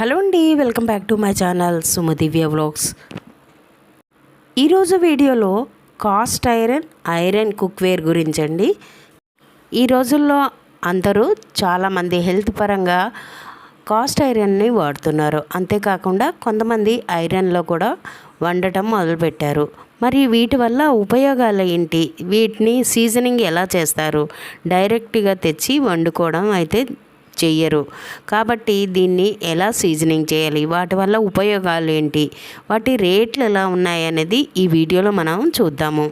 Hello అండి welcome back to my channel Sumadivya vlogs. ఈరోజు వీడియోలో కాస్ట్ ఐరన్ ఐరన్ కుక్వేర్ గురించి అండి ఈ రోజుల్లో అందరూ చాలామంది హెల్త్ పరంగా కాస్ట్ ఐరన్ని వాడుతున్నారు. అంతేకాకుండా కొంతమంది ఐరన్లో కూడా వండటం మొదలుపెట్టారు. మరి వీటి వల్ల ఉపయోగాలు ఏంటి? వీటిని సీజనింగ్ ఎలా చేస్తారు? డైరెక్ట్గా తెచ్చి వండుకోవడం అయితే చెయ్యరు. కాబట్టి దీన్ని ఎలా సీజనింగ్ చేయాలి? వాటి వల్ల ఉపయోగాలు ఏంటి? వాటి రేట్లు ఎలా ఉన్నాయనేది ఈ వీడియోలో మనం చూద్దాము.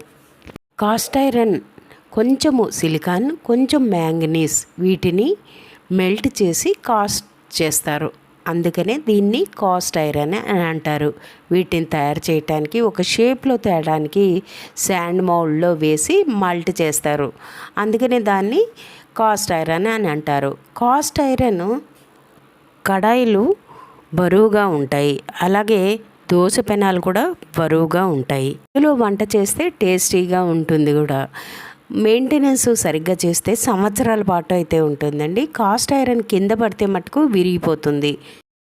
కాస్ట్ ఐరన్ కొంచెము సిలికాన్ కొంచెం మ్యాంగనీస్ వీటిని మెల్ట్ చేసి కాస్ట్ చేస్తారు. అందుకనే దీన్ని కాస్ట్ ఐరన్ అని అంటారు. వీటిని తయారు చేయడానికి ఒక షేప్లో తేయడానికి శాండ్ మౌల్డ్లో వేసి మల్ట్ చేస్తారు. అందుకనే దాన్ని కాస్ట్ ఐరన్ అని అంటారు. కాస్ట్ ఐరన్ కడాయిలు బరువుగా ఉంటాయి. అలాగే దోశ పెనాలు కూడా బరువుగా ఉంటాయి. ఇందులో వంట చేస్తే టేస్టీగా ఉంటుంది కూడా. మెయింటెనెన్స్ సరిగ్గా చేస్తే సంవత్సరాల పాటు అయితే ఉంటుందండి. కాస్ట్ ఐరన్ కింద పడితే మటుకు విరిగిపోతుంది.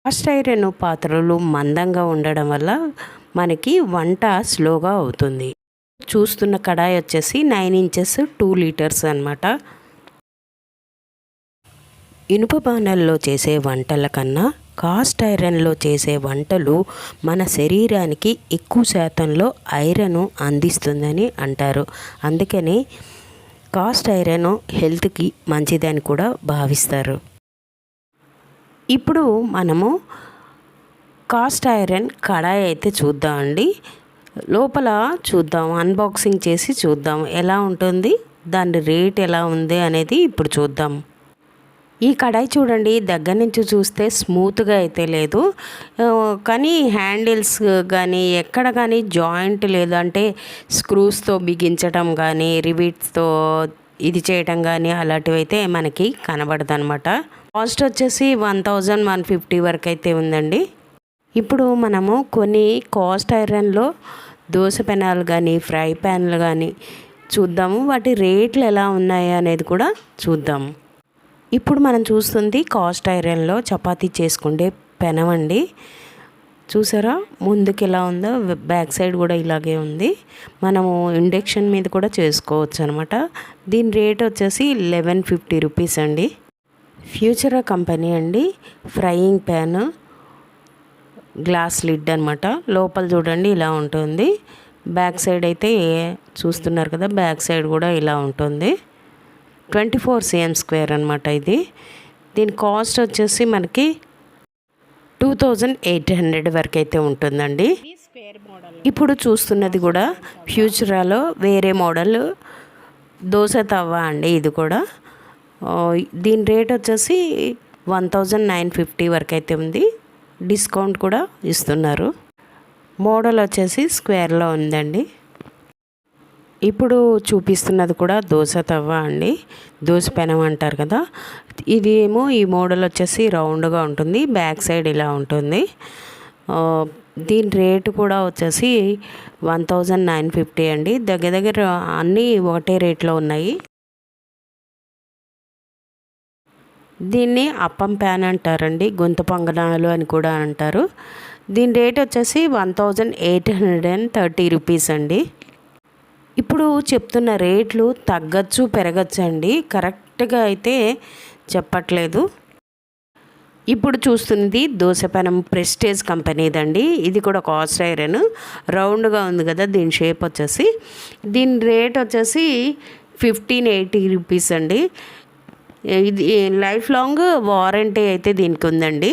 కాస్ట్ ఐరన్ పాత్రలు మందంగా ఉండడం వల్ల మనకి వంట స్లోగా అవుతుంది. చూస్తున్న కడాయి వచ్చేసి నైన్ ఇంచెస్ టూ లీటర్స్ అనమాట ఇనుప బాణల్లో చేసే వంటల కన్నా కాస్ట్ ఐరన్లో చేసే వంటలు మన శరీరానికి ఎక్కువ శాతంలో ఐరన్ అందిస్తుందని అంటారు. అందుకని కాస్ట్ ఐరన్ హెల్త్కి మంచిదని కూడా భావిస్తారు. ఇప్పుడు మనము కాస్ట్ ఐరన్ కడాయి అయితే చూద్దామండి లోపల చూద్దాం అన్బాక్సింగ్ చేసి చూద్దాం. ఎలా ఉంటుంది? దాని రేట్ ఎలా ఉంది అనేది ఇప్పుడు చూద్దాం. ఈ కడాయి చూడండి దగ్గర నుంచి చూస్తే స్మూత్గా అయితే లేదు. కానీ హ్యాండిల్స్ కానీ ఎక్కడ కానీ జాయింట్ లేదు. అంటే స్క్రూస్తో బిగించడం కానీ రివిట్స్తో ఇది చేయటం కానీ అలాంటివి అయితే మనకి కనబడదు అనమాట కాస్ట్ వచ్చేసి వన్ థౌజండ్ వన్ ఫిఫ్టీ వరకు అయితే ఉందండి. ఇప్పుడు మనము కొన్ని కాస్ట్ ఐరన్లో దోశ పెనాలు కానీ ఫ్రై ప్యాన్లు కానీ చూద్దాము. వాటి రేట్లు ఎలా ఉన్నాయి అనేది కూడా చూద్దాము. ఇప్పుడు మనం చూస్తుంది కాస్ట్ ఐరన్లో చపాతీ చేసుకుంటే పెనవండి చూసారా? ముందుకు ఎలా ఉందో బ్యాక్ సైడ్ కూడా ఇలాగే ఉంది. మనము ఇండక్షన్ మీద కూడా చేసుకోవచ్చు అనమాట దీని రేట్ వచ్చేసి లెవెన్ ఫిఫ్టీ రూపీస్ అండి. ఫ్యూచరా కంపెనీ అండి. ఫ్రైయింగ్ ప్యాన్ గ్లాస్ లిడ్ అనమాట లోపల చూడండి ఇలా ఉంటుంది. బ్యాక్ సైడ్ అయితే చూస్తున్నారు కదా బ్యాక్ సైడ్ కూడా ఇలా ఉంటుంది. ట్వంటీ ఫోర్ సిఎం స్క్వేర్ అనమాట ఇది. దీని కాస్ట్ వచ్చేసి మనకి టూ థౌజండ్ ఎయిట్ హండ్రెడ్ వరకు అయితే ఉంటుందండి. ఇప్పుడు చూస్తున్నది కూడా ఫ్యూచరాలో వేరే మోడల్. దోశ తవ్వ అండి ఇది కూడా. దీని రేట్ వచ్చేసి వన్ థౌజండ్ నైన్ ఫిఫ్టీ వరకు అయితే ఉంది. డిస్కౌంట్ కూడా ఇస్తున్నారు. మోడల్ వచ్చేసి స్క్వేర్లో ఉందండి. ఇప్పుడు చూపిస్తున్నది కూడా దోశ తవ్వ అండి. దోశ పెనం అంటారు కదా. ఇది ఏమో ఈ మోడల్ వచ్చేసి రౌండ్గా ఉంటుంది. బ్యాక్ సైడ్ ఇలా ఉంటుంది. దీని రేటు కూడా వచ్చేసి వన్ థౌజండ్ నైన్ ఫిఫ్టీ అండి. దగ్గర దగ్గర అన్నీ ఒకటే రేట్లో ఉన్నాయి. దీన్ని అప్పం ప్యాన్ అంటారండి. గొంతు పొంగనాలు అని కూడా అంటారు. దీని రేట్ వచ్చేసి one thousand eight hundred and thirty rupees అండి. ఇప్పుడు చెప్తున్న రేట్లు తగ్గచ్చు పెరగచ్చు అండి కరెక్ట్గా అయితే చెప్పట్లేదు. ఇప్పుడు చూస్తుంది దోశపెనం ప్రెస్టేజ్ కంపెనీదండి. ఇది కూడా ఒక ఐరన్. రౌండ్గా ఉంది కదా దీని షేప్ వచ్చేసి. దీని రేట్ వచ్చేసి ఫిఫ్టీన్ ఎయిటీ రూపీస్ అండి. ఇది లైఫ్ లాంగ్ వారంటీ అయితే దీనికి ఉందండి.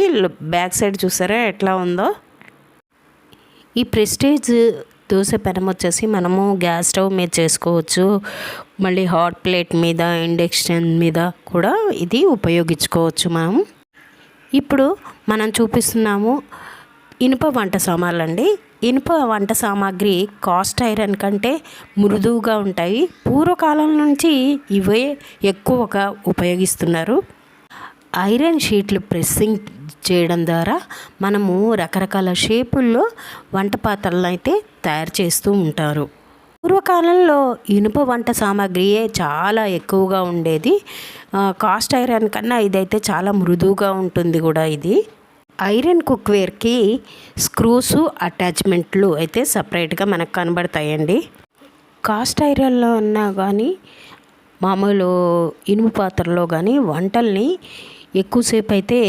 బ్యాక్ సైడ్ చూసారా ఎట్లా ఉందో? ఈ ప్రెస్టేజ్ దోశ పెనం వచ్చేసి మనము గ్యాస్ స్టవ్ మీద చేసుకోవచ్చు. మళ్ళీ హాట్ ప్లేట్ మీద ఇండక్షన్ మీద కూడా ఇది ఉపయోగించుకోవచ్చు మనం. ఇప్పుడు మనం చూపిస్తున్నాము ఇనుప వంట సామాన్లు అండి ఇనుప వంట సామాగ్రి కాస్ట్ ఐరన్ కంటే మృదువుగా ఉంటాయి. పూర్వకాలం నుంచి ఇవే ఎక్కువగా ఉపయోగిస్తున్నారు. ఐరన్ షీట్లు ప్రెస్సింగ్ చేయడం ద్వారా మనము రకరకాల షేపుల్లో వంట పాత్రలను అయితే తయారు చేస్తూ ఉంటారు. పూర్వకాలంలో ఇనుప వంట సామాగ్రియే చాలా ఎక్కువగా ఉండేది. కాస్ట్ ఐరన్ కన్నా ఇదైతే చాలా మృదువుగా ఉంటుంది కూడా ఇది. ఐరన్ కుక్వేర్కి స్క్రూస్ అటాచ్మెంట్లు అయితే సపరేట్గా మనకు కనబడతాయండి. కాస్ట్ ఐరన్లో ఉన్నా కానీ మామూలు ఇనుము పాత్రలో కానీ వంటల్ని ఎక్కువసేపు అయితే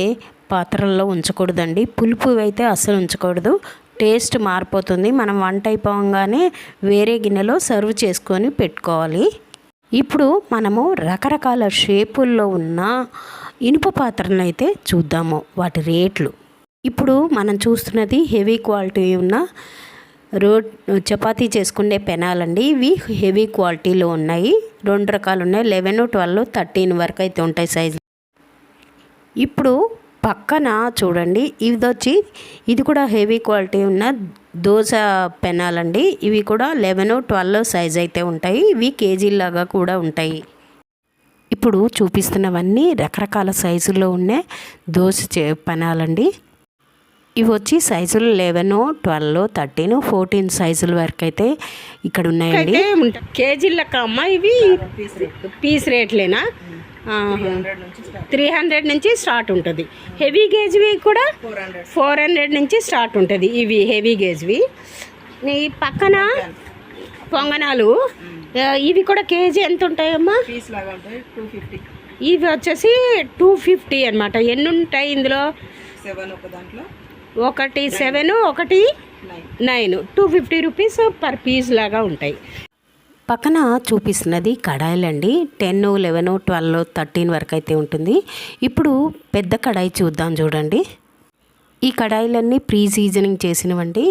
పాత్రల్లో ఉంచకూడదండి. పులుపు అయితే అస్సలు ఉంచకూడదు. టేస్ట్ మారిపోతుంది. మనం వంట అయిపోగానే వేరే గిన్నెలో సర్వ్ చేసుకొని పెట్టుకోవాలి. ఇప్పుడు మనము రకరకాల షేపుల్లో ఉన్న ఇనుప పాత్రలను అయితే చూద్దాము. వాటి రేట్లు. ఇప్పుడు మనం చూస్తున్నది హెవీ క్వాలిటీ ఉన్న రోడ్ చపాతీ చేసుకునే పెనాలండి. ఇవి హెవీ క్వాలిటీలో ఉన్నాయి. రెండు రకాలు ఉన్నాయి లెవెన్ ట్వెల్వ్ థర్టీన్ వరకు అయితే ఉంటాయి సైజు. ఇప్పుడు పక్కన చూడండి ఇది వచ్చి ఇది కూడా హెవీ క్వాలిటీ ఉన్న దోశ పెనాలండి. ఇవి కూడా లెవెన్ ట్వెల్వ్ సైజ్ అయితే ఉంటాయి. ఇవి కేజీలాగా కూడా ఉంటాయి. ఇప్పుడు చూపిస్తున్నవన్నీ రకరకాల సైజుల్లో ఉండే దోశ చే పెనాలండి. ఇవి వచ్చి సైజులు లెవెన్ ట్వెల్వ్ థర్టీన్ ఫోర్టీన్ సైజుల వరకు అయితే ఇక్కడ ఉన్నాయండి కేజీల అమ్మ ఇవి. పీస్ రేట్లేనా? త్రీ హండ్రెడ్ నుంచి స్టార్ట్ ఉంటుంది. హెవీ గేజ్వి కూడా ఫోర్ హండ్రెడ్ నుంచి స్టార్ట్ ఉంటుంది ఇవి హెవీ గేజ్వి ఈ పక్కన పొంగనాలు ఇవి కూడా కేజీ ఎంత ఉంటాయమ్మా? ఇవి వచ్చేసి టూ ఫిఫ్టీ అనమాట ఎన్ని ఉంటాయి ఇందులో? ఒకటి సెవెన్ ఒకటి nine two fifty rupees per piece లాగా ఉంటాయి. పక్కన చూపిస్తున్నది కడాయిలండి. టెన్ లెవెన్ ట్వెల్వ్ థర్టీన్ వరకు అయితే ఉంటుంది. ఇప్పుడు పెద్ద కడాయి చూద్దాం చూడండి. ఈ కడాయిలన్నీ ప్రీ సీజనింగ్ చేసినవండి.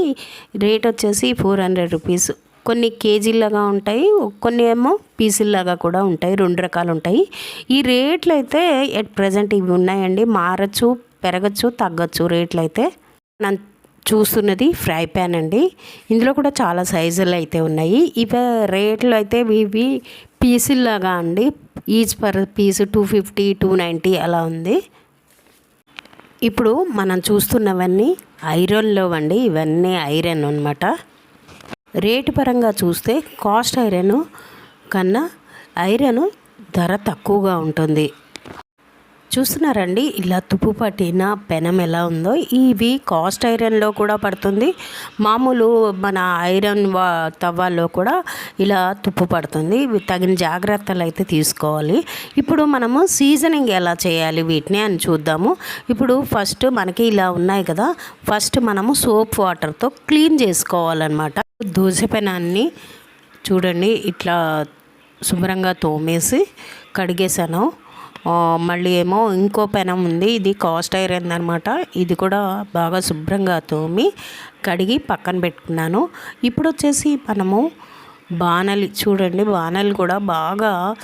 రేట్ వచ్చేసి ఫోర్ హండ్రెడ్ రూపీస్. కొన్ని కేజీలాగా ఉంటాయి కొన్ని ఏమో పీసుల్లాగా కూడా ఉంటాయి రెండు రకాలు ఉంటాయి ఈ రేట్లు అయితే ఎట్ ప్రజెంట్ ఇవి ఉన్నాయండి. మారచ్చు పెరగచ్చు తగ్గచ్చు రేట్లు అయితే చూస్తున్నది ఫ్రై ప్యాన్ అండి. ఇందులో కూడా చాలా సైజులు అయితే ఉన్నాయి. ఇవి రేట్లు అయితే ఇవి పీసుల్లాగా అండి. Each per piece two fifty two ninety అలా ఉంది. ఇప్పుడు మనం చూస్తున్నవన్నీ ఐరన్లో అండి. ఇవన్నీ ఐరన్ అనమాట రేటు పరంగా చూస్తే కాస్ట్ ఐరన్ కన్నా ఐరన్ ధర తక్కువగా ఉంటుంది. చూస్తున్నారండి ఇలా తుప్పు పట్టిన పెనం ఎలా ఉందో. ఇవి కాస్ట్ ఐరన్లో కూడా పడుతుంది. మామూలు మన ఐరన్ వా తవ్వాల్లో కూడా ఇలా తుప్పు పడుతుంది. తగిన జాగ్రత్తలు అయితే తీసుకోవాలి. ఇప్పుడు మనము సీజనింగ్ ఎలా చేయాలి వీటిని అని చూద్దాము. ఇప్పుడు ఫస్ట్ మనకి ఇలా ఉన్నాయి కదా ఫస్ట్ మనము సోప్ వాటర్తో క్లీన్ చేసుకోవాలన్నమాట. దోశ పెనాన్ని చూడండి ఇట్లా శుభ్రంగా తోమేసి కడిగేసాను మళ్ళీ ఏమో ఇంకో పెనం ఉంది. ఇది కాస్ట్ ఐరన్ అనమాట ఇది కూడా బాగా శుభ్రంగా తోమి కడిగి పక్కన పెట్టుకున్నాను. ఇప్పుడు వచ్చేసి మనము బాణలి చూడండి బాణలు కూడా బాగా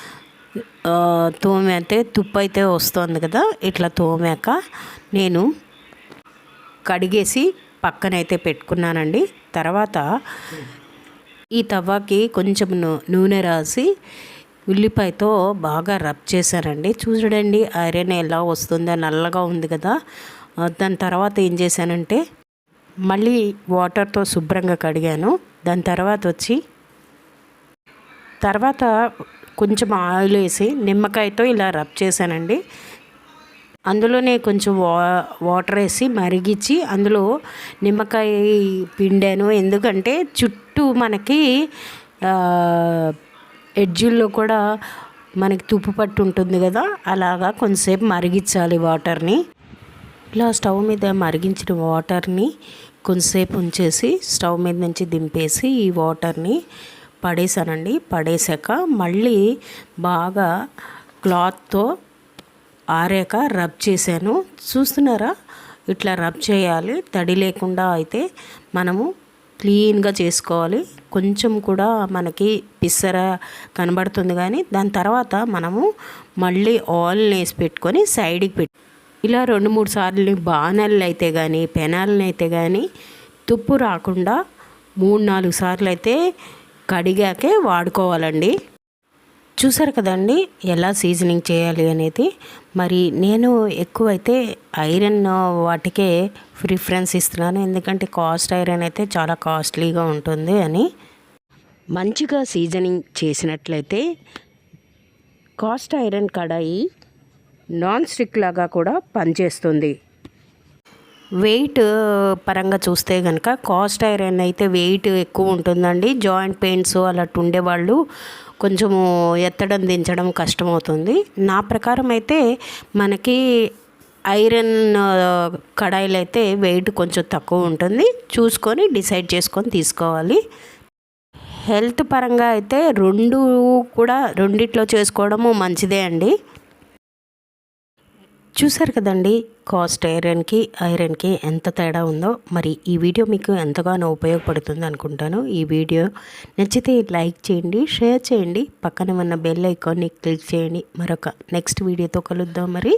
తోమేతే తోమైతే తుప్పు అయితే వస్తుంది కదా. ఇట్లా తోమాక నేను కడిగేసి పక్కనైతే పెట్టుకున్నానండి. తర్వాత ఈ తవ్వకి కొంచెం నూ- నూనె రాసి ఉల్లిపాయతో బాగా రబ్ చేశానండి చూడండి ఐరన్ ఎలా వస్తుందో నల్లగా ఉంది కదా. దాని తర్వాత ఏం చేశానంటే మళ్ళీ వాటర్తో శుభ్రంగా కడిగాను. దాని తర్వాత వచ్చి తర్వాత కొంచెం ఆయిల్ వేసి నిమ్మకాయతో ఇలా రబ్ చేశానండి. అందులోనే కొంచెం వా వాటర్ వేసి మరిగించి అందులో నిమ్మకాయ పిండాను. ఎందుకంటే చుట్టూ మనకి ఎడ్జుల్లో కూడా మనకి తుప్పు పట్టు ఉంటుంది కదా అలాగా కొంతసేపు మరిగించాలి వాటర్ని. ఇలా స్టవ్ మీద మరిగించిన వాటర్ని కొంతసేపు ఉంచేసి స్టవ్ మీద నుంచి దింపేసి ఈ వాటర్ని పడేసానండి. పడేసాక మళ్ళీ బాగా క్లాత్తో ఆరాక రబ్ చేశాను. చూస్తున్నారా? ఇట్లా రబ్ చేయాలి. తడి లేకుండా అయితే మనము క్లీన్గా చేసుకోవాలి. కొంచెం కూడా మనకి పిసర కనబడుతుంది కానీ దాని తర్వాత మనము మళ్ళీ ఆయిల్ వేసి పెట్టుకొని సైడ్కి పెట్టి ఇలా రెండు మూడు సార్లు బాణాలు అయితే కానీ పెనాలను అయితే కానీ తుప్పు రాకుండా మూడు నాలుగు సార్లు అయితే కడిగాకే వాడుకోవాలండి. చూసారు కదండి ఎలా సీజనింగ్ చేయాలి అనేది. మరి నేను ఎక్కువైతే ఐరన్ వాటికే ప్రిఫరెన్స్ ఇస్తున్నాను. ఎందుకంటే కాస్ట్ ఐరన్ అయితే చాలా కాస్ట్లీగా ఉంటుంది అని. మంచిగా సీజనింగ్ చేసినట్లయితే కాస్ట్ ఐరన్ కడాయి నాన్ స్టిక్ లాగా కూడా పనిచేస్తుంది. వెయిట్ పరంగా చూస్తే కనుక కాస్ట్ ఐరన్ అయితే వెయిట్ ఎక్కువ ఉంటుందండి. జాయింట్ పెయిన్స్ అలాంటి ఉండేవాళ్ళు కొంచెము ఎత్తడం దించడం కష్టమవుతుంది. నా ప్రకారం అయితే మనకి ఐరన్ కడాయిలు అయితే వెయిట్ కొంచెం తక్కువ ఉంటుంది. చూసుకొని డిసైడ్ చేసుకొని తీసుకోవాలి. హెల్త్ పరంగా అయితే రెండు కూడా రెండిట్లో చేసుకోవడము మంచిదే అండి. చూసారు కదండి కాస్ట్ ఐరన్కి ఐరన్కి ఎంత తేడా ఉందో. మరి ఈ వీడియో మీకు ఎంతగానో ఉపయోగపడుతుంది అనుకుంటాను. ఈ వీడియో నచ్చితే లైక్ చేయండి షేర్ చేయండి. పక్కన ఉన్న బెల్ ఐకాన్ని క్లిక్ చేయండి. మరొక నెక్స్ట్ వీడియోతో కలుద్దాం మరి.